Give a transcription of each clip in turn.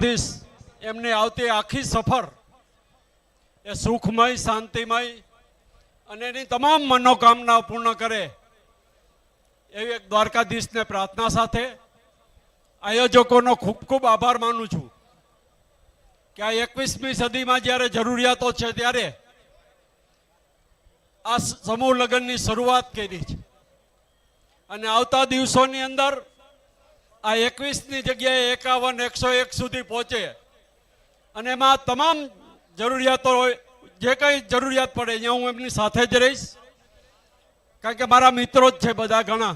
દીશ એમની આવતી આખી સફર એ સુખમય, શાંતિમય અને એની તમામ મનોકામના પૂર્ણ કરે એવી એક દ્વારકાધીશને પ્રાર્થના સાથે આયોજકોનો ખૂબ ખૂબ આભાર માનું છું કે આ એકવીસમી સદીમાં જ્યારે જરૂરિયાતો છે ત્યારે આ સમૂહ લગ્નની શરૂઆત કરી છે. અને આવતા દિવસોની અંદર આ એકવીસની જગ્યાએ એકાવન એકસો એક સુધી પહોંચે. અને એમાં તમામ જરૂરિયાતો હોય જે કંઈ જરૂરિયાત પડે અહીંયા હું એમની સાથે જ રહીશ. કારણ કે મારા મિત્રો જ છે બધા ઘણા.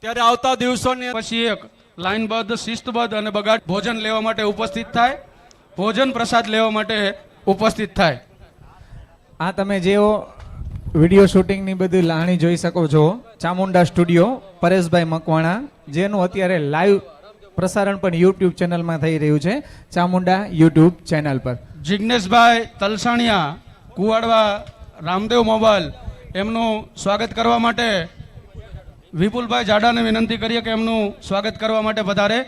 ત્યારે આવતા દિવસોની પછી એક લાઇનબદ્ધ શિસ્તબદ્ધ અને બગાડ ભોજન લેવા માટે ઉપસ્થિત થાય. ભોજન પ્રસાદ લેવા માટે ઉપસ્થિત થાય. આ તમે જેઓ વીડિયો શૂટિંગની બધી લાણી જોઈ શકો છો. ચામુંડા સ્ટુડિયો પરેશભાઈ મકવાણા જેનું અત્યારે લાઈવ પ્રસારણ પણ યુટ્યુબ ચેનલમાં થઈ રહ્યું છે. ચામુંડા યુટ્યુબ ચેનલ પર. જિજ્ઞેશભાઈ તલસાણિયા, કુવાડવા, રામદેવ મોબાઈલ, એમનું સ્વાગત કરવા માટે વિપુલભાઈ જાડાને વિનંતી કરીએ કે એમનું સ્વાગત કરવા માટે વધારે.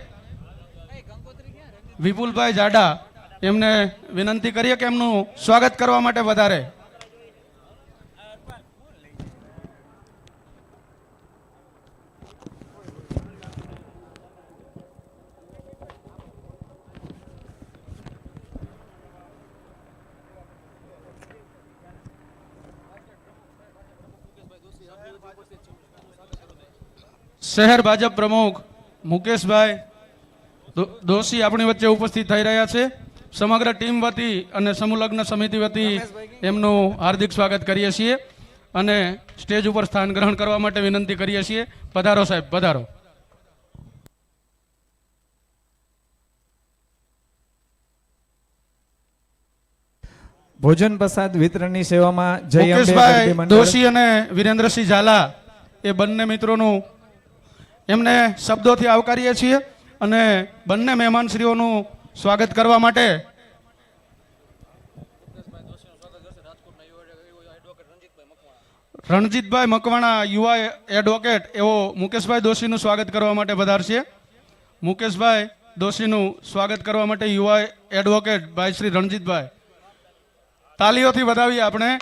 વિપુલભાઈ જાડા, એમને વિનંતી કરીએ કે એમનું સ્વાગત કરવા માટે વધારે. શહેર ભાજપ પ્રમુખ મુકેશભાઈ દોશી આપણી વચ્ચે ઉપસ્થિત થઈ રહ્યા છે. સમગ્ર ટીમ વતી અને સમુલગ્ન સમિતિ વતી એમનું હાર્દિક સ્વાગત કરીએ છીએ અને સ્ટેજ ઉપર સ્થાન ગ્રહણ કરવા માટે વિનંતી કરીએ છીએ. પધારો સાહેબ પધારો. ભોજન પ્રસાદ વિતરણની સેવામાં જય અંબે દોશી અને વિરેન્દ્રસિંહ ઝાલા એ બંને મિત્રોનું એમને શબ્દોથી આવકારીએ છીએ અને બંને મહેમાનશ્રીઓનું સ્વાગત કરવા માટે રણજીતભાઈ મકવાણા યુવા એડવોકેટ, એવો મુકેશભાઈ દોશીનું સ્વાગત કરવા માટે પધારશે. મુકેશભાઈ દોશીનું સ્વાગત કરવા માટે યુવા એડવોકેટ ભાઈ શ્રી રણજીતભાઈ. તાલીઓથી વધાવીએ આપણે.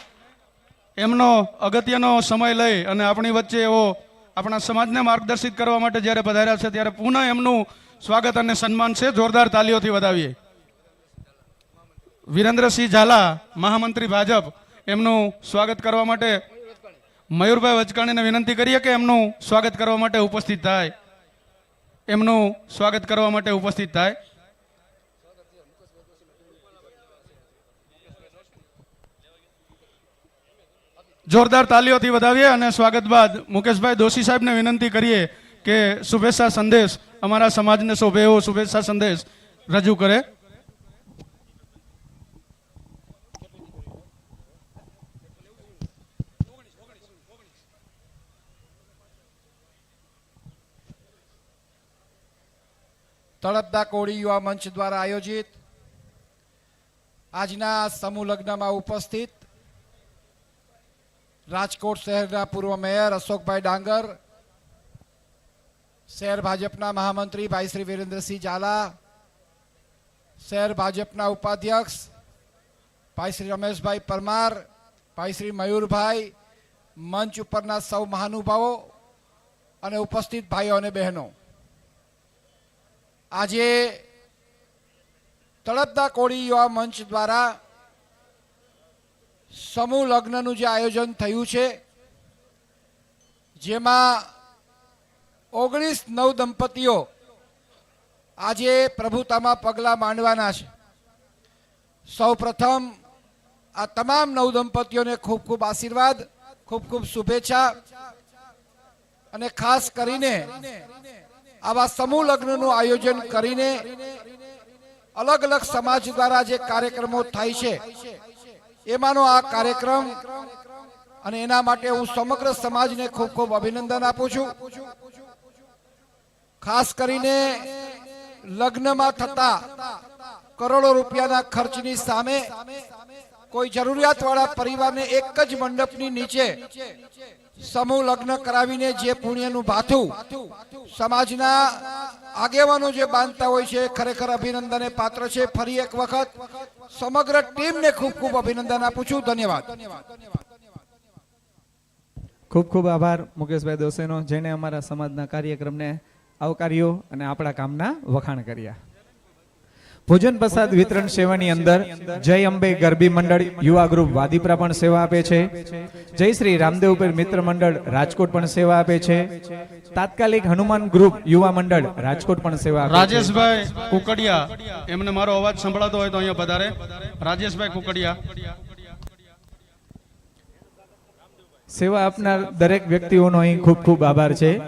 એમનો અગત્યનો સમય લઈ અને આપણી વચ્ચે એવો આપણા સમાજને માર્ગદર્શિત કરવા માટે જ્યારે પધાર્યા છે, ત્યારે પુનઃ એમનું સ્વાગત અને સન્માન છે, જોરદાર તાલીઓથી વધાવીએ. વિરેન્દ્રસિંહ ઝાલા, મહામંત્રી ભાજપ, એમનું સ્વાગત કરવા માટે મયુરભાઈ વચકાણીને વિનંતી કરીએ કે એમનું સ્વાગત કરવા માટે ઉપસ્થિત થાય. એમનું સ્વાગત કરવા માટે ઉપસ્થિત થાય. જોરદાર તાલીઓથી વધાવીએ અને સ્વાગત બાદ મુકેશભાઈ દોશી સાહેબને વિનંતી કરીએ કે શુભેચ્છા સંદેશ અમારા સમાજને શોભે એવો શુભેચ્છા સંદેશ રજૂ કરે. તળપદા કોળી યુવા મંચ દ્વારા આયોજિત આજના સમૂહ લગ્નમાં ઉપસ્થિત રાજકોટ શહેરના પૂર્વ મેયર અશોકભાઈ ડાંગર, શહેર ભાજપના મહામંત્રી ભાઈ શ્રી વિરેન્દ્રસિંહ ઝાલા, શહેર ભાજપના ઉપાધ્યક્ષ ભાઈ શ્રી રમેશભાઈ પરમાર, ભાઈ શ્રી મયુરભાઈ, મંચ ઉપરના સૌ મહાનુભાવો અને ઉપસ્થિત ભાઈઓ અને બહેનો. આજે તળપદા કોળી યુવા મંચ દ્વારા સમૂહ લગ્નનું જે આયોજન થયું છે, જેમાં ઓગણીસ નવ દંપતીઓ આજે પ્રભુતામાં પગલાં માંડવાના છે. સૌ પ્રથમ આ તમામ નવ દંપતીઓને ખૂબ ખૂબ આશીર્વાદ, ખૂબ ખૂબ શુભેચ્છા અને ખાસ કરીને આવા સમૂહ લગ્નનું આયોજન કરીને અલગ અલગ સમાજ દ્વારા જે કાર્યક્રમો થાય છે એમાંનો આ કાર્યક્રમ અને એના માટે હું સમગ્ર સમાજને ખૂબ ખૂબ અભિનંદન આપું છું. ખાસ કરીને લગ્નમાં થતા કરોડો રૂપિયાના ખર્ચની સામે કોઈ જરૂરિયાતવાળા પરિવારને એક જ મંડપની નીચે સમૂહ લગ્ન કરાવીને જે પુણ્યનું ભાથું સમાજના આગેવાનો જે બાંધતા હોય છે, ખરેખર અભિનંદને પાત્ર છે. ફરી એક વખત સમગ્ર ટીમને ખૂબ ખૂબ અભિનંદન આપું છું. ધન્યવાદ. ખૂબ ખૂબ આભાર, મુકેશભાઈ દોસેનો જેણે અમારા સમાજના કાર્યક્રમને આવકાર્યો અને આપણા કામના વખાણ કર્યા. ભોજન પ્રસાદ વિતરણ સેવાની અંદર જય અંબે ગરબી મંડળ યુવા ગ્રુપ વાદીપરા પણ સેવા આપે છે. જય શ્રી રામદેવપીર મિત્ર મંડળ રાજકોટ પણ સેવા આપે છે. તાત્કાલિક હનુમાન ગ્રુપ યુવા મંડળ રાજકોટ પણ સેવા રાજેશભાઈ કુકડિયા. એમને મારો અવાજ સંભળાતો હોય તો અહીંયા પધારે રાજેશભાઈ કુકડિયા. સેવા આપનાર દરેક વ્યક્તિઓનો અહીં ખૂબ ખૂબ આભાર છે.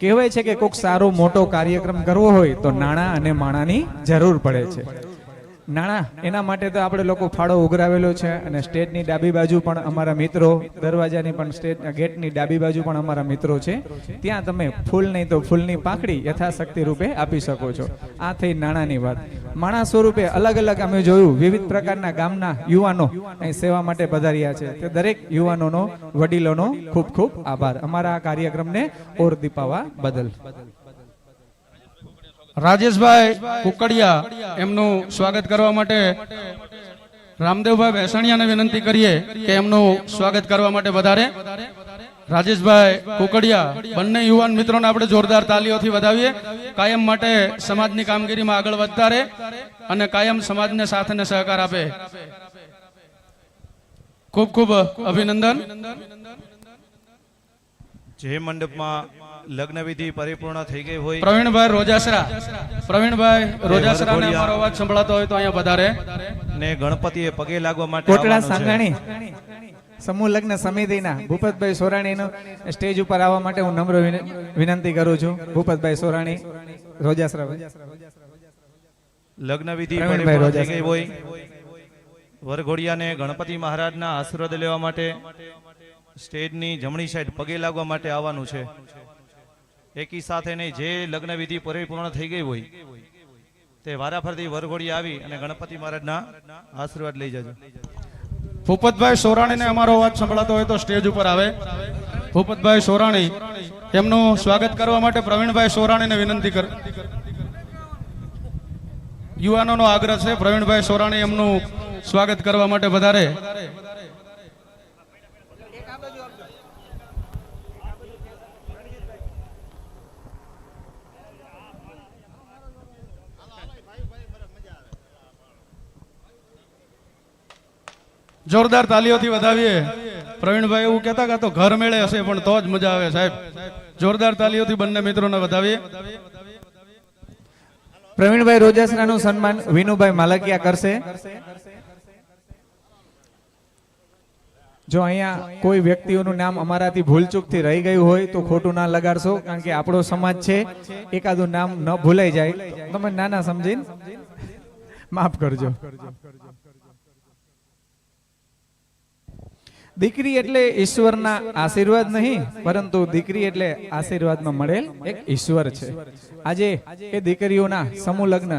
કહેવાય છે કે કોઈક સારો મોટો કાર્યક્રમ કરવો હોય તો નાણાં અને માણાની જરૂર પડે છે. નાણાં, એના માટે તો આપણે લોકો ફાળો ઉઘરાવેલો છે અને સ્ટેટની ડાબી બાજુ પણ અમારા મિત્રો, દરવાજાની પણ સ્ટેટ ગેટની ડાબી બાજુ પણ અમારા મિત્રો છે. ત્યાં તમે ફૂલ નહીં તો ફૂલની પાંખડી યથાશક્તિ રૂપે આપી શકો છો. આ થઈ નાણાંની વાત. માણા સ્વરૂપે અલગ અલગ અમે જોયું, વિવિધ પ્રકારના ગામના યુવાનો અહીં સેવા માટે પધાર્યા છે. તે દરેક યુવાનોનો, વડીલોનો ખૂબ ખૂબ આભાર. અમારા આ કાર્યક્રમને ઓર દીપાવા બદલ. રાજેશભાઈ કુકડિયા, એમનું સ્વાગત કરવા માટે રામદેવભાઈ ભેસાણિયાને વિનંતી કરીએ કે એમનું સ્વાગત કરવા માટે વધારે. રાજેશભાઈ કુકડિયા, બંને યુવાન મિત્રોને આપણે જોરદાર તાલીઓથી વધાવીએ. કાયમ માટે સમાજની કામગીરીમાં આગળ વધતા રહે અને કાયમ સમાજને સાથ અને સહકાર આપે. ખૂબ ખૂબ અભિનંદન. જે મંડપમાં લગ્ન વિધિ પરિપૂર્ણ થઈ ગઈ હોય. પ્રવીણભાઈ રોજાસરા. પ્રવીણભાઈ રોજાસરાને અમારો અવાજ સંભળાતો હોય તો અહીંયા વધારે. ને ગણપતિએ પગે લાગવા માટે કોટડા સાંગાણી. સમૂહ લગ્ન સમિતિના ભૂપતભાઈ સોરાણીનું સ્ટેજ ઉપર આવવા માટે હું નમ્ર વિનંતી કરું છું. ભૂપતભાઈ સોરાણી રોજાસરા લગ્ન વિધિ પરિપૂર્ણ થઈ ગઈ હોય. વરઘોડિયાને ગણપતિ મહારાજના આશીર્વાદ લેવા માટે સ્ટેજની જમણી સાઈડ પગે લાગવા માટે આવવાનું છે. એકી સાથે નહીં જે લગ્ન વિધિ પરિપૂર્ણ થઈ ગઈ હોય, તે વારાફરતી વરઘોડી આવી અને ગણપતિ મહારાજના આશીર્વાદ લઈ જજો. ભૂપતભાઈ સોરાણીને અમારો અવાજ સંભળાતો હોય તો સ્ટેજ ઉપર આવે. ભૂપતભાઈ સોરાણી, એમનું સ્વાગત કરવા માટે પ્રવીણભાઈ સોરાણીને વિનંતી કર. યુવાનોનો આગ્રહ છે પ્રવીણભાઈ સોરાણી એમનું સ્વાગત કરવા માટે વધારે. જોરદાર તાલીઓથી વધાવીએ. પ્રવીણભાઈ એવું કહેતા કે તો ઘર મેળે હશે, પણ તો જ મજા આવે સાહેબ. જોરદાર તાલીઓથી બંને મિત્રોને વધાવીએ. પ્રવીણભાઈ રોજાસરાનું સન્માન વિનુભાઈ માલકિયા કરશે. જો અહીંયા કોઈ વ્યક્તિઓનું નામ અમારાથી ભૂલચૂકથી રહી ગયું હોય, તો ખોટું ના લગાડશો, કારણ કે આપણો સમાજ છે, એકાદું નામ ન ભૂલાઈ જાય. તમે નાના સમજીને માફ કરજો. દીકરી એટલે ઈશ્વરના આશીર્વાદ નહીં, પરંતુ દીકરી એટલે આશીર્વાદમાં મળેલ એક ઈશ્વર છે. આજે એ દીકરીઓના સમૂહ લગ્ન.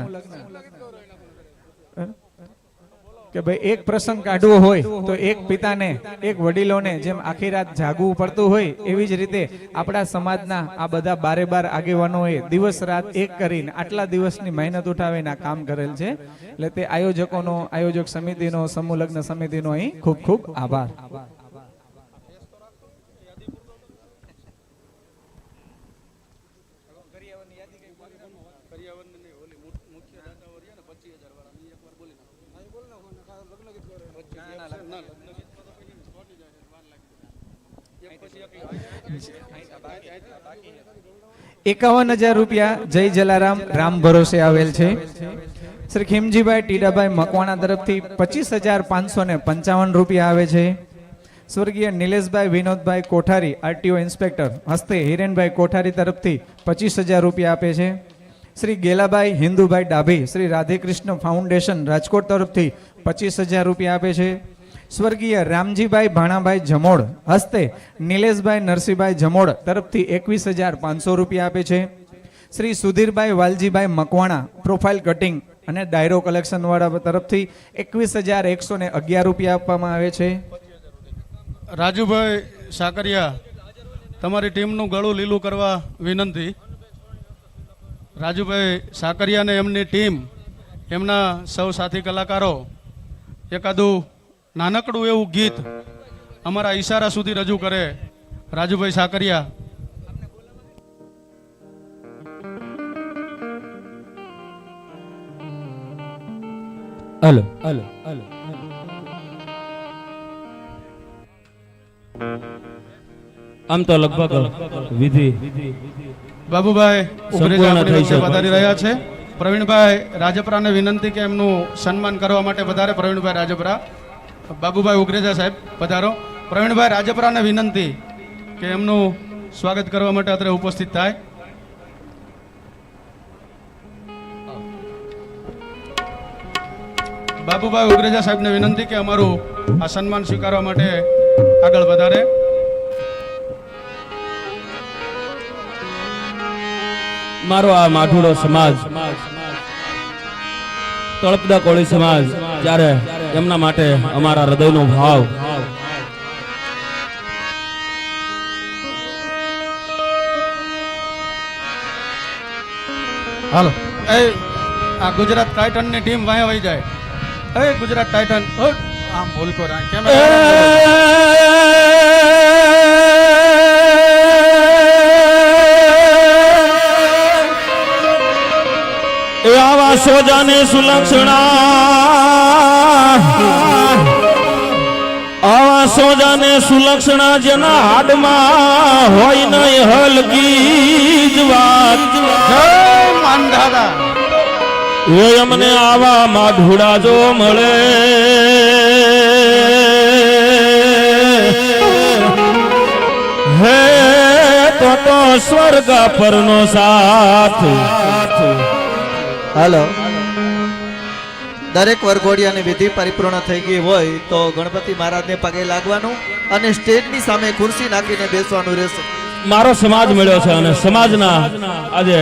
કે ભાઈ એક પ્રસંગ કાઢવો હોય તો એક પિતાને, એક વડીલોને જેમ આખી રાત જાગવું પડતું હોય, એવી જ રીતે આપણા સમાજના આ બધા બારે બાર આગેવાનોએ દિવસ રાત એક કરીને આટલા દિવસની મહેનત ઉઠાવીને આ કામ કરેલ છે. એટલે તે આયોજકોનો, આયોજક સમિતિનો, સમૂહ લગ્ન સમિતિનો અહીં ખૂબ ખૂબ આભાર. એકાવન હજાર રૂપિયા જય જલારામ, રામ ભરોસે આવેલ છે. શ્રી ખીમજીભાઈ ટીડાભાઈ મકવાણા તરફથી પચીસ હજાર પાંચસો ને પંચાવન રૂપિયા આવે છે. સ્વર્ગીય નિલેશભાઈ વિનોદભાઈ કોઠારી, આરટીઓ ઇન્સ્પેક્ટર, હસ્તે હિરેનભાઈ કોઠારી તરફથી પચીસ હજાર રૂપિયા આપે છે. શ્રી ગેલાભાઈ હિન્દુભાઈ ડાભી, શ્રી રાધેકૃષ્ણ ફાઉન્ડેશન રાજકોટ તરફથી પચીસ હજાર રૂપિયા આપે છે. સ્વર્ગીય રામજીભાઈ ભાણાભાઈ જમોડ, હસ્તે નિલેશભાઈ નરસિંહભાઈ જમોડ તરફથી એકવીસ હજાર પાંચસો રૂપિયા આપે છે. શ્રી સુધીરભાઈ વાલજીભાઈ મકવાણા, પ્રોફાઇલ કટિંગ અને ડાયરો કલેક્શનવાળા તરફથી એકવીસ હજાર એકસો ને અગિયાર રૂપિયા આપવામાં આવે છે. રાજુભાઈ સાકરિયા, તમારી ટીમનું ગળું લીલું કરવા વિનંતી. રાજુભાઈ સાકરિયા અને એમની ટીમ એમના સૌ સાથી કલાકારો એકાદું નાનકડું એવું ગીત અમારા ઈશારા સુધી રજૂ કરે Rajubhai Sakariya. Hello hello hello. આમ તો લગભગ વિધિ બાબુભાઈ ઉગરેજા સંપૂર્ણ વધારી થઈ છે. પધારી રહ્યા છે. પ્રવીણભાઈ રાજપરાને વિનંતી કે એમનું સન્માન કરવા માટે વધારે પ્રવીણભાઈ રાજપરા. બાબુભાઈ ઉગ્રેજા સાહેબ પધારો. પ્રવીણભાઈ રાજપરાને વિનંતી કે એમનું સ્વાગત કરવા માટે અત્રે ઉપસ્થિત થાય. બાબુભાઈ ઉગ્રેજા સાહેબને વિનંતી કે અમારું આ સન્માન સ્વીકારવા માટે આગળ વધારે. મારો આ માઠુડો સમાજ તળપદા કોળી સમાજ ત્યારે એમના માટે અમારા હૃદયનો ભાવ. હાલો. એ આ ગુજરાત ટાઇટનની ટીમ વાય વહી જાય. એ ગુજરાત ટાઇટન આમ ભૂલકો રા કેમ? એ સોજાને સુલક્ષણા. આવા સોજાને સુલક્ષણા જેના હાડમાં હોય નહીં હલકી જ વાત. એ અમને આવા માધુડા જો મળે. હે તો તો સ્વર્ગ પરનો સાથ. હાલો. દરેક વરઘોડિયાની વિધિ પરિપૂર્ણ થઈ ગઈ હોય તો ગણપતિ મહારાજને પગે લાગવાનું અને સ્ટેજની સામે ખુરશી નાખીને બેસવાનું રહેશે. મારો સમાજ મળ્યો છે અને સમાજના આજે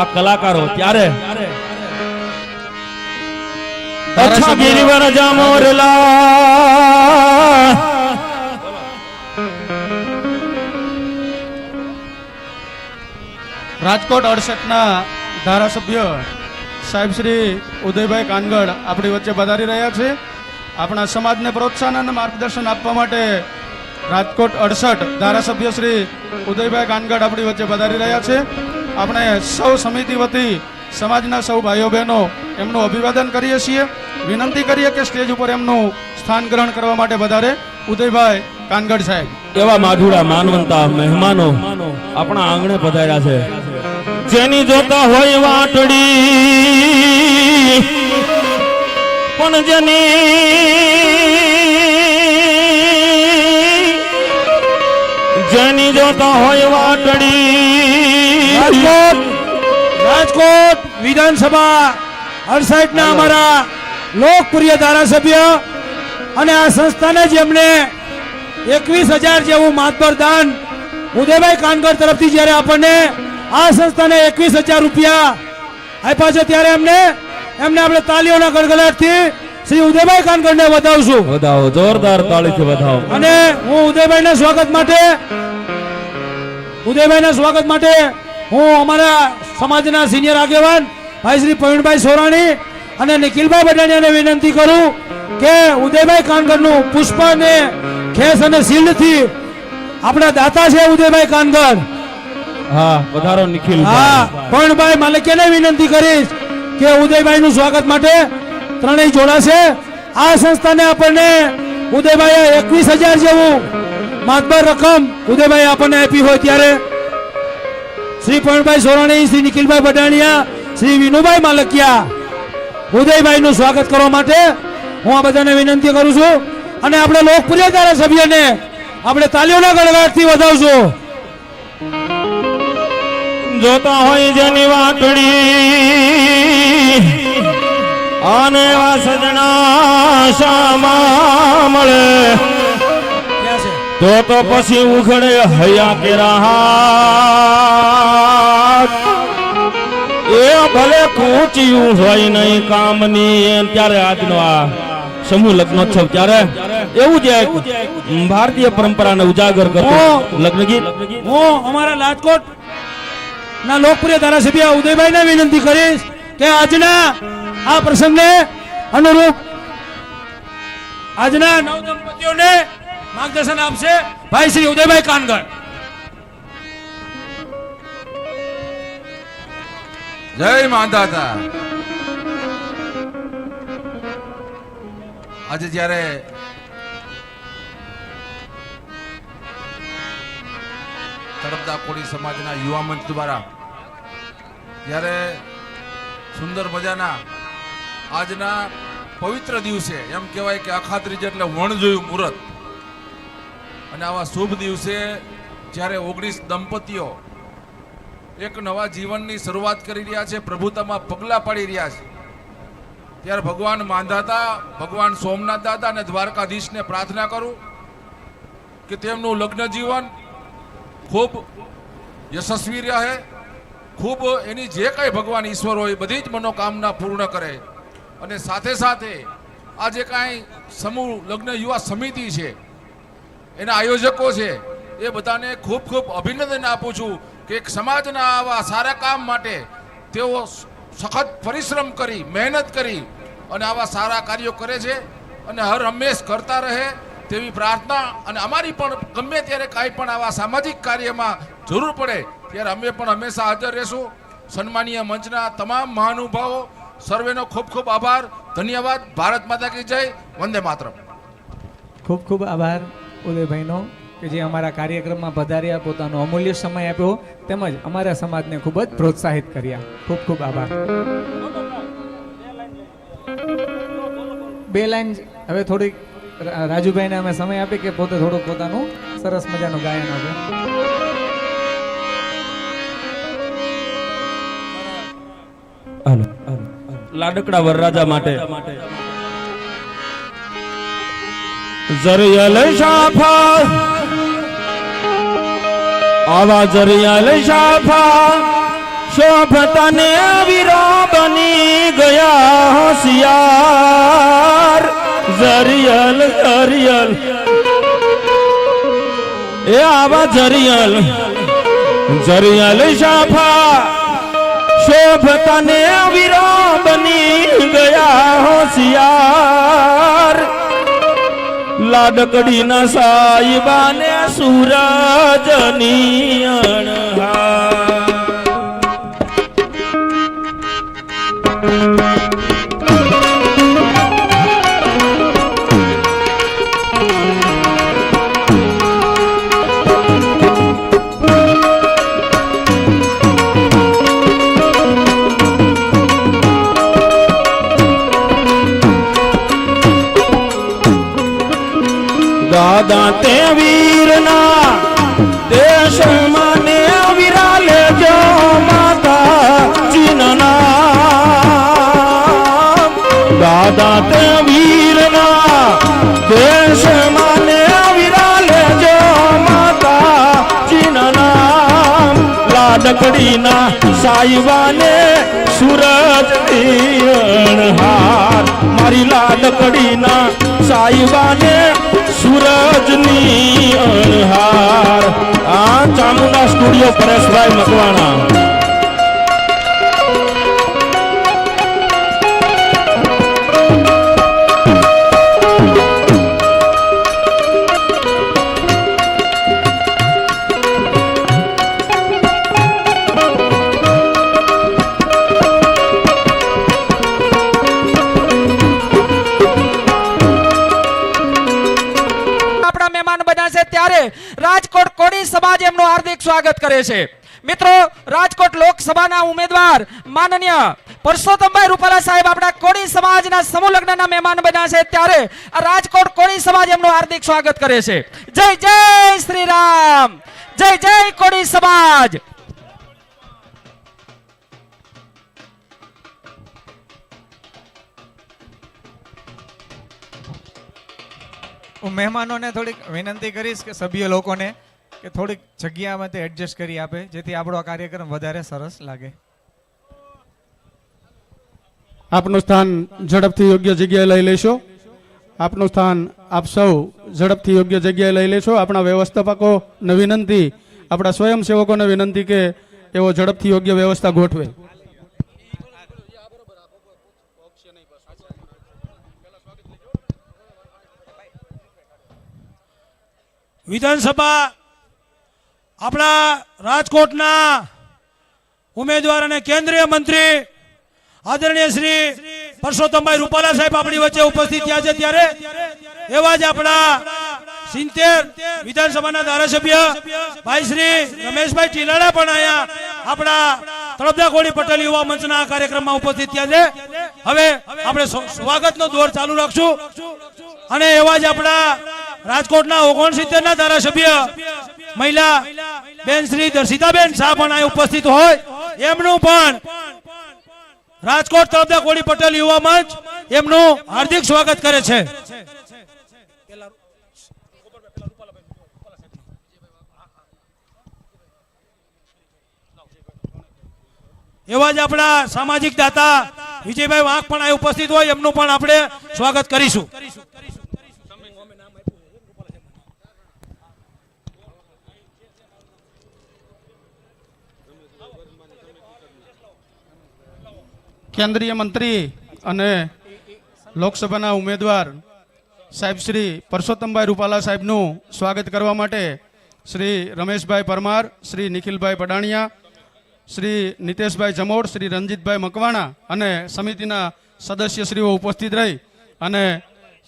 આ કલાકારો ત્યારે અચ્છા ગિરિવર જામોરલા. રાજકોટ અડસઠના ધારાસભ્ય સાહેબ શ્રી ઉદયભાઈ કાનગડ આપણી વચ્ચે પધારી રહ્યા છે. આપણા સમાજને પ્રોત્સાહન અને માર્ગદર્શન આપવા માટે રાજકોટ અડસઠ ધારાસભ્ય શ્રી ઉદયભાઈ કાનગડ આપણી વચ્ચે પધારી રહ્યા છે. આપણે સૌ સમિતિ વતી સમાજના સૌ ભાઈઓ બહેનો એમનું અભિવાદન કરીએ છીએ. વિનંતી કરીએ કે સ્ટેજ ઉપર એમનું સ્થાન ગ્રહણ કરવા માટે વધારે. ઉદયભાઈ કાનગડ સાહેબ. એવા માઢુડા માનવંતા, મહેમાનો આપણા આંગણે પધાર્યા છે. જેની જોતા હોય વાટડી. પણ જેની જેની જોતા હોય વાટડી. રાજકોટ રાજકોટ વિધાનસભા અડસાઈટના અમારા લોકપ્રિય ધારાસભ્ય અને આ સંસ્થાને જેમણે એકવીસ હજાર જેવું માતબર દાન ઉદયભાઈ કાનગર તરફથી જ્યારે આપણને આ સંસ્થાને એકવીસ હજાર રૂપિયા આપ્યા છે ત્યારે એમને એમને આપણે તાલીઓના ગડગડાટથી શ્રી ઉદયભાઈ કાનગરને વધાવશું. વધાવો જોરદાર તાળીથી વધાવો. અને હું ઉદયભાઈના સ્વાગત માટે ઉદયભાઈના સ્વાગત માટે હું અમારા સમાજના સિનિયર આગેવાન ભાઈ શ્રી પ્રવીણભાઈ સોરાણી અને નિખિલભાઈ બટાણિયાને વિનંતી કરું કે ઉદયભાઈ કાનગરનું પુષ્પ અને ખેસ અને શિલ્ડથી આપણા દાતા છે ઉદયભાઈ કાનગર હા, વધારો નિખિલ હા પ્રવીણભાઈ માલિકને વિનંતી કરીશ કે ઉદયભાઈનું સ્વાગત માટે ત્રણેય જોડાશે. આ સંસ્થાને આપણને ઉદયભાઈ એકવીસ હજાર જેવું માતબર રકમ ઉદયભાઈ આપણને આપી હોય ત્યારે શ્રી પ્રવીણભાઈ સોરાણી, શ્રી નિખિલભાઈ બડાણિયા શ્રી વિનુભાઈ માલકિયા ઉદયભાઈનું સ્વાગત કરવા માટે હું આ બધાને વિનંતી કરું છું. અને આપણે લોકપ્રિય ધારાસભ્યને આપણે તાલીઓના ગણગાટથી વધાવશું. જોતા હોય જેની વાટડી અને એવા સજણા શામા મળે. તો તો પછી ઉઘડે હૈયા કે એ ભલે કૂચ્યું હોય નહીં કામની ત્યારે આજનો આ સમૂહ લગ્નોત્સવ ત્યારે એવું જ ભારતીય પરંપરાને ઉજાગર કરો લગ્ન ગીત હું અમારા રાજકોટ ના લોકપ્રિય ધારાસભ્ય ઉદયભાઈને વિનંતી કરીશ કે આજના આ પ્રસંગને અનુરૂપ આજના નવ દંપતીઓને માર્ગદર્શન આપશે ભાઈ શ્રી ઉદયભાઈ કાનગર. જય માતાતા આજે જ્યારે તડપતા કોળી સમાજના યુવા મંચ દ્વારા જ્યારે સુંદર મજાના આજના પવિત્ર દિવસે એમ કહેવાય કે અખાત્રીજ એટલે વણ જોયું મુહૂર્ત અને આવા શુભ દિવસે જ્યારે ઓગણીસ દંપતીઓ એક નવા જીવનની શરૂઆત કરી રહ્યા છે, પ્રભુતામાં પગલાં પાડી રહ્યા છે, ત્યારે ભગવાન માંધાતા, ભગવાન સોમનાથ દાદા અને દ્વારકાધીશને પ્રાર્થના કરું કે તેમનું લગ્ન જીવન ખૂબ યશસ્વી રહે ખૂબ એની જે કંઈ ભગવાન ઈશ્વર હોય, બધી જ મનોકામના પૂર્ણ કરે. અને સાથે સાથે આ જે કાંઈ સમૂહ, લગ્ન યુવા સમિતિ છે, એના આયોજકો છે, એ બધાને ખૂબ ખૂબ અભિનંદન આપું છું કે એક સમાજના આવા સારા કામ માટે તેઓ સખત પરિશ્રમ કરી, મહેનત કરી અને આવા સારા કાર્યો કરે છે અને હર હંમેશ કરતા રહે. તેવી પ્રાર્થના અને અમારી પણ ગમે ત્યારે કાંઈ પણ આવા સામાજિક કાર્યમાં જરૂર પડે, ત્યારે અમે પણ હંમેશા હાજર રહેશું. સન્માનીય મંચના તમામ મહાનુભાવો, સર્વેનો ખૂબ ખૂબ આભાર. ધન્યવાદ. ભારત માતા કી જય. વંદે માતરમ. ખૂબ ખૂબ આભાર ઉદયભાઈનો કે જે અમારા કાર્યક્રમમાં પધાર્યા, પોતાનો અમૂલ્ય સમય આપ્યો તેમજ અમારા સમાજને ખૂબ જ પ્રોત્સાહિત કર્યા. ખૂબ ખૂબ આભાર. બે લાઈન હવે થોડીક રાજુભાઈને અમે સમય આપી કે પોતે થોડુંક પોતાનું સરસ મજાનું ગાયન આપે હાલો લાડકડા વરરાજા માટે. જરિયલ શાફા. આવા જરિયલ શાફા. શોભતાને વીરો બની ગયા હોશિયાર. જરિયલ જરિયલ. એ આવા જરિયલ. જરિયલ શાફા. શોભતાને વિરા બની ગયા હોશિયાર. લાડકડીના સાઈબાને સૂરજની અણહાર. દાદા તે વીરના દેશમાં ને વીરા લેજો માતા ચીનના. દાદા તે વીરના દેશમાં ને વીરા લેજો માતા ચીનના. લાડકડીના સાઈવાને સૂરજ હાર. મારી લાડકડીના સાઈબાને સૂરજની અણહાર. આ ચામુંડા સ્ટુડિયો પરેશભાઈ મકવાણા. સ્વાગત કરે છે. મિત્રો, રાજકોટ લોકસભાના ઉમેદવાર માનનીય પરસોત્તમભાઈ રૂપાલા સાહેબ આપણા કોળી સમાજના સમૂહ લગ્નના મહેમાન બન્યા છે. ત્યારે રાજકોટ કોળી સમાજ એમનું હાર્દિક સ્વાગત કરે છે. જય જય શ્રી રામ જય જય કોળી સમાજ! મહેમાનોને થોડીક વિનંતી કરીશ કે સભ્ય લોકોને કે થોડીક જગ્યામાંથી એડજસ્ટ કરી આપે જેથી આપણો આ કાર્યક્રમ વધારે સરસ લાગે. આપનું સ્થાન ઝડપથી યોગ્ય જગ્યાએ લઈ લેશો. આપનું સ્થાન આપ સૌ ઝડપથી યોગ્ય જગ્યાએ લઈ લેશો. આપણા વ્યવસ્થાપકોને વિનંતી આપણા સ્વયંસેવકોને વિનંતી કે એવો ઝડપથી યોગ્ય વ્યવસ્થા ગોઠવે. વિધાનસભા આપણા રાજકોટના ઉમેદવાર અને કેન્દ્રીય મંત્રી આદરણીય શ્રી પરસોત્તમભાઈ રૂપાલા સાહેબ આપણી વચ્ચે ઉપસ્થિત થયા છે ત્યારે એવા જ આપણા સિત્તેર વિધાનસભાના ધારાસભ્ય ભાઈ શ્રી રમેશભાઈ ટીલાડા પણ અહીંયા આપણા તળપદા પટેલ યુવા મંચના આ કાર્યક્રમમાં ઉપસ્થિત થયા છે. હવે આપણે સ્વ- સ્વાગતનો દોર ચાલુ રાખશું. અને એવા જ આપણા રાજકોટના ઓગણસિત્તેર ના ધારાસભ્ય મહિલા, બેન શ્રી દર્શિતાબેન શાહ પણ અહીં ઉપસ્થિત હોય. એમનું પણ રાજકોટ તરફના કોળી પટેલ યુવા મંચ એમનું હાર્દિક સ્વાગત કરે છે. એવા જ આપણા સામાજિક દાતા વિજયભાઈ વાંક પણ અહીં ઉપસ્થિત હોય, એમનું પણ આપણે સ્વાગત કરીશું. કેન્દ્રીય મંત્રી અને લોકસભાના ઉમેદવાર સાહેબ શ્રી પરસોત્તમભાઈ રૂપાલા સાહેબનું સ્વાગત કરવા માટે શ્રી રમેશભાઈ પરમાર, શ્રી નિખિલભાઈ પડાણિયા, શ્રી નિતેશભાઈ જમોડ, શ્રી રંજીતભાઈ મકવાણા અને સમિતિના સદસ્યશ્રીઓ ઉપસ્થિત રહી અને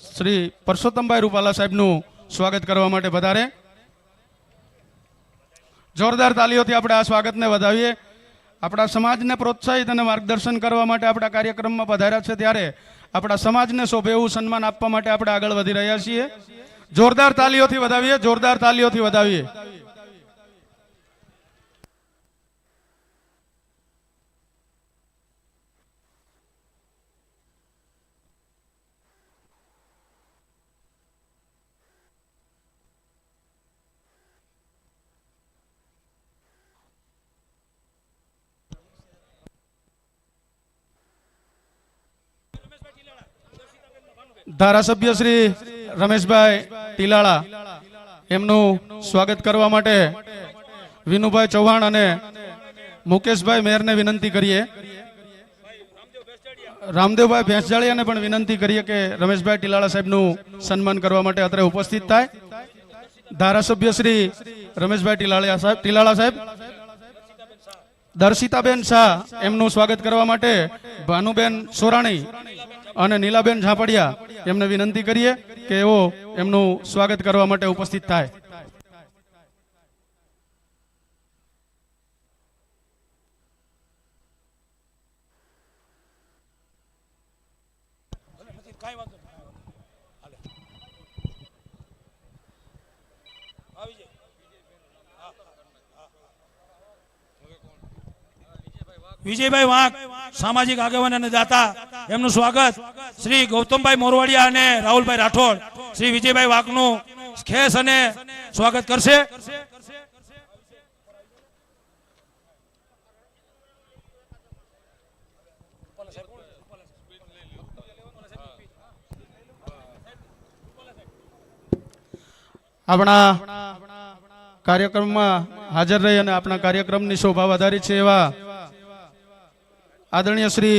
શ્રી પરસોત્તમભાઈ રૂપાલા સાહેબનું સ્વાગત કરવા માટે વધારે જોરદાર તાલીઓથી આપણે આ સ્વાગતને વધાવીએ. આપણા સમાજને પ્રોત્સાહિત અને માર્ગદર્શન કરવા માટે આપણા કાર્યક્રમમાં પધાર્યા છે ત્યારે આપણા સમાજને શોભે એવું સન્માન આપવા માટે આપણે આગળ વધી રહ્યા છીએ. જોરદાર તાલીઓથી વધાવીએ, જોરદાર તાલીઓથી વધાવીએ. ધારાસભ્ય શ્રી રમેશભાઈ ટીલાળા, એમનું સ્વાગત કરવા માટે વિનુભાઈ ચૌહાણ અને મુકેશભાઈ મેયરને વિનંતી કરીએ. રામદેવભાઈ ભેંસજાળીયાને પણ વિનંતી કરીએ કે રમેશભાઈ ટીલાળા સાહેબનું સન્માન કરવા માટે અત્રે ઉપસ્થિત થાય. ધારાસભ્ય શ્રી રમેશભાઈ ટીલાળિયા સાહેબ, ટીલાળા સાહેબ, દર્શિતાબેન શાહ એમનું સ્વાગત કરવા માટે ભાનુબેન સોરાણી અને નીલાબેન ઝાપડિયા એમને વિનંતી કરીએ કે એઓ એમનું સ્વાગત કરવા માટે ઉપસ્થિત થાય. વિજયભાઈ વાંક સામાજિક આગેવાન અને દાતા એમનું સ્વાગત. શ્રી ગૌતમભાઈ મોરવાડિયા અને રાહુલભાઈ રાઠોડ. શ્રી વિજયભાઈ વાંકનું ખેસ અને સ્વાગત કરશે. આપણા કાર્યક્રમમાં હાજર રહી અને આપણા કાર્યક્રમની શોભા વધારી છે એવા આદરણીય શ્રી